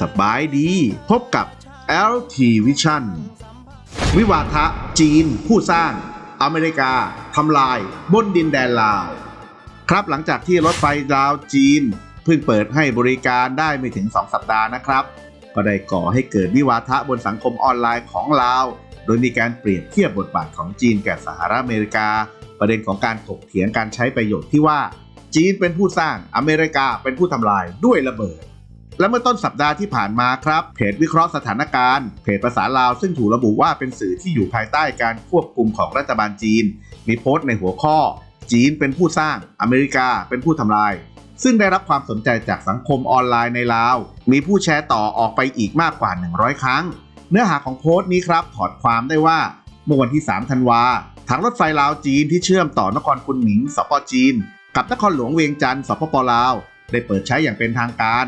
สบายดี พบกับ LT Vision วิวาทะ จีน ผู้สร้าง อเมริกาทำลาย บนดินแดนลาว ครับหลังจากที่รถไฟลาวจีน เพิ่งเปิดให้บริการได้ไม่ถึง 2 สัปดาห์นะครับ ก็ได้ก่อให้เกิดวิวาทะบนสังคมออนไลน์ของลาว โดยมีการเปรียบเทียบบทบาทของจีนแก่สหรัฐอเมริกา ประเด็นของการถกเถียงการใช้ประโยชน์ที่ว่า จีนเป็นผู้สร้างอเมริกาเป็นผู้ทำลายด้วยระเบิด และเมื่อต้นสัปดาห์ที่ผ่านมาครับ เพจวิเคราะห์สถานการณ์ เพจภาษาลาวซึ่งถูกระบุว่าเป็นสื่อที่อยู่ภายใต้การควบคุมของรัฐบาลจีน มีโพสต์ในหัวข้อ จีนเป็นผู้สร้าง อเมริกาเป็นผู้ทำลาย ซึ่งได้รับความสนใจจากสังคมออนไลน์ในลาว มีผู้แชร์ต่อออกไปอีกมากกว่า 100 ครั้ง เนื้อหาของโพสต์นี้ครับถอดความได้ว่าเมื่อวันที่ 3 ธันวาทางรถไฟลาวจีนที่เชื่อมต่อนครคุนหมิงสปจีน กับนครหลวงเวียงจันทร์สปปลาว ได้เปิดใช้อย่างเป็นทางการ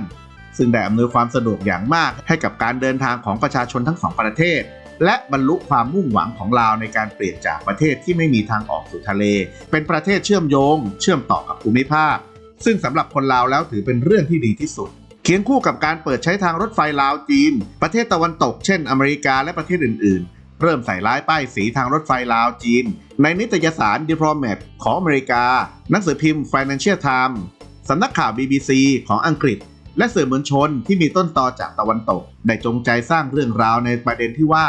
ซึ่งได้อำนวยความสะดวกอย่างมากให้กับการเดินทางของประชาชนทั้งสองประเทศ และบรรลุความมุ่งหวังของลาวในการเปลี่ยนจากประเทศที่ไม่มีทางออกสู่ทะเล เป็นประเทศเชื่อมโยง เชื่อมต่อกับภูมิภาค ซึ่งสำหรับคนลาวแล้วถือเป็นเรื่องที่ดีที่สุดเคียงคู่กับการเปิดใช้ทางรถไฟลาวจีน ประเทศตะวันตกเช่นอเมริกาและประเทศอื่น ๆ เริ่มใส่ร้ายป้ายสีทางรถไฟลาวจีน ในนิตยสาร Diplomat ของอเมริกา หนังสือพิมพ์ Financial Times สำนักข่าว BBC ของอังกฤษ และสื่อมวลชนที่มีต้นตอจากตะวันตก ได้จงใจสร้างเรื่องราวในประเด็นที่ว่า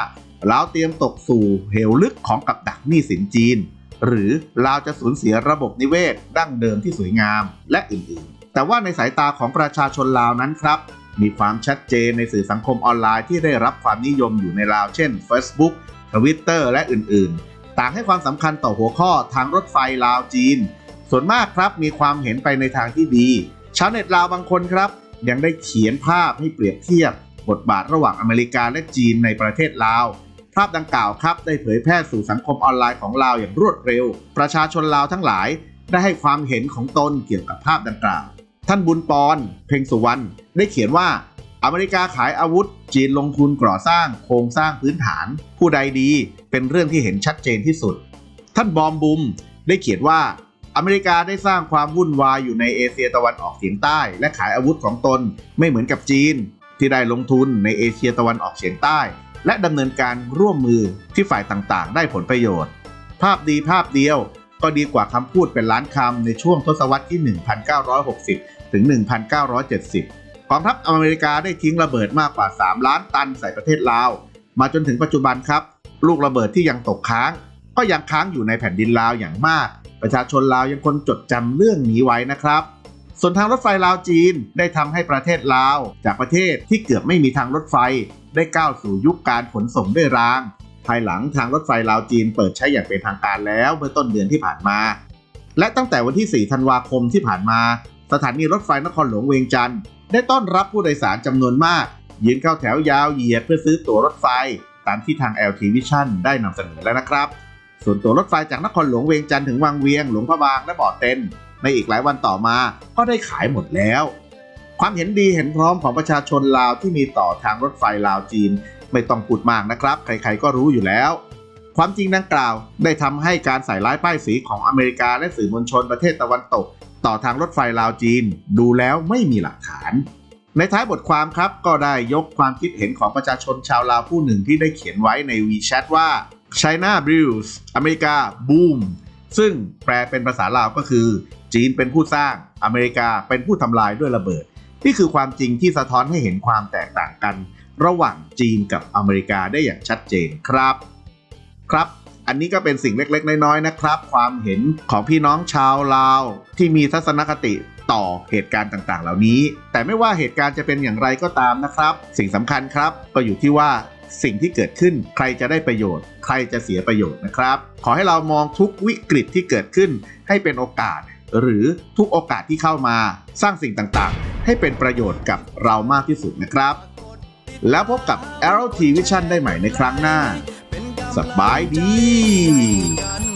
ลาวเตรียมตกสู่เหวลึกของกับดักหนี้สินจีน หรือลาวจะสูญเสียระบบนิเวศ ดั้งเดิมที่สวยงามและอื่นๆ แต่ว่าในสายตาของประชาชนลาวนั้นครับมีความชัดเจนในสื่อสังคมออนไลน์ที่ได้รับความนิยมอยู่ในลาวเช่น Facebook Twitter และอื่นๆ ต่างให้ความสำคัญต่อหัวข้อทางรถไฟลาวจีน ส่วนมากครับมีความเห็นไปในทางที่ดี ชาวเน็ตลาวบางคนครับ ยังได้เขียนภาพให้เปรียบเทียบบทบาทระหว่างอเมริกาและจีนในประเทศลาว ภาพดังกล่าวครับได้เผยแพร่สู่สังคมออนไลน์ของลาวอย่างรวดเร็ว ประชาชนลาวทั้งหลาย ได้ให้ความเห็นของตนเกี่ยวกับภาพดังกล่าว ท่านบุญปอน เพ่งสุวรรณได้เขียนว่าอเมริกาขายอาวุธ จีนลงทุนก่อสร้างโครงสร้างพื้นฐาน ผู้ใดดีเป็นเรื่องที่เห็นชัดเจนที่สุด ท่านบอมบุมได้เขียนว่า อเมริกาได้สร้างความวุ่นวายอยู่ในเอเชียตะวันออกเฉียงใต้ และขายอาวุธของตนไม่เหมือนกับจีน ที่ได้ลงทุนในเอเชียตะวันออกเฉียงใต้ และดำเนินการร่วมมือที่ฝ่ายต่างๆ ได้ผลประโยชน์ ภาพดีภาพเดียวก็ดีกว่าคำพูดเป็นล้านคำในช่วงทศวรรษที่ 1960 ถึง 1970 กองทัพอเมริกาได้ทิ้งระเบิดมากกว่า 3 ล้านตันใส่ประเทศลาว มาจนถึงปัจจุบันครับ ลูกระเบิดที่ยังตกค้าง ก็ยังค้างอยู่ในแผ่นดินลาวอย่างมาก ประชาชนลาวยังคงจดจำเรื่องนี้ไว้นะครับส่วนทางรถไฟลาวจีนได้ทำให้ประเทศลาว จากประเทศที่เกือบไม่มีทางรถไฟ ได้ก้าวสู่ยุคการขนส่งด้วยราง ภายหลังทางรถไฟลาวจีนเปิดใช้อย่างเป็นทางการแล้วเมื่อต้นเดือนที่ผ่านมา และตั้งแต่วันที่ 4 ธันวาคมที่ผ่านมา สถานีรถไฟนครหลวงเวียงจันทร์ได้ต้อนรับผู้โดยสารจำนวนมาก ยืนเข้าแถวยาวเหยียดเพื่อซื้อตั๋วรถไฟ ตามที่ทาง LT Vision ได้นำเสนอแล้วนะครับ ส่วนตัวรถไฟจากนครหลวงเวียงจันทร์ถึงวังเวียงหลวงพระบางและบ่อเต็นในอีกหลายวันต่อมาก็ได้ขายหมดแล้ว ความเห็นดีเห็นพร้อมของประชาชนลาวที่มีต่อทางรถไฟลาวจีน ไม่ต้องพูดมากนะครับ ใครๆก็รู้อยู่แล้ว ความจริงดังกล่าว ได้ทำให้การใส่ร้ายป้ายสีของอเมริกาและสื่อมวลชนประเทศตะวันตก ต่อทางรถไฟลาวจีน ดูแล้วไม่มีหลักฐาน ในท้ายบทความครับก็ได้ยกความคิดเห็นของประชาชนชาวลาวผู้หนึ่งที่ได้เขียนไว้ใน WeChat ว่า China Brews อเมริกา Boom ซึ่งแปลเป็นภาษาลาวก็คือ จีนเป็นผู้สร้างอเมริกาเป็นผู้ทำลายด้วยระเบิด นี่คือความจริงที่สะท้อนให้เห็นความแตกต่างกัน ระหว่างจีนกับอเมริกาได้อย่างชัดเจนครับ ครับ อันนี้ก็เป็นสิ่งเล็กๆ น้อยๆนะครับ ความเห็นของพี่น้องชาวลาว ที่มีทัศนคติต่อเหตุการณ์ต่างๆ เหล่านี้ แต่ไม่ว่าเหตุการณ์จะเป็นอย่างไรก็ตามนะครับ สิ่งสำคัญครับก็อยู่ที่ว่า สิ่งที่เกิดขึ้น ใครจะได้ประโยชน์ ใครจะเสียประโยชน์นะครับ ขอให้เรามองทุกวิกฤตที่เกิดขึ้น ให้เป็นโอกาส หรือทุกโอกาสที่เข้ามา สร้างสิ่งต่างๆ ให้เป็นประโยชน์กับเรามากที่สุดนะครับ แล้วพบกับ LT Vision ได้ใหม่ในครั้งหน้า สบายดี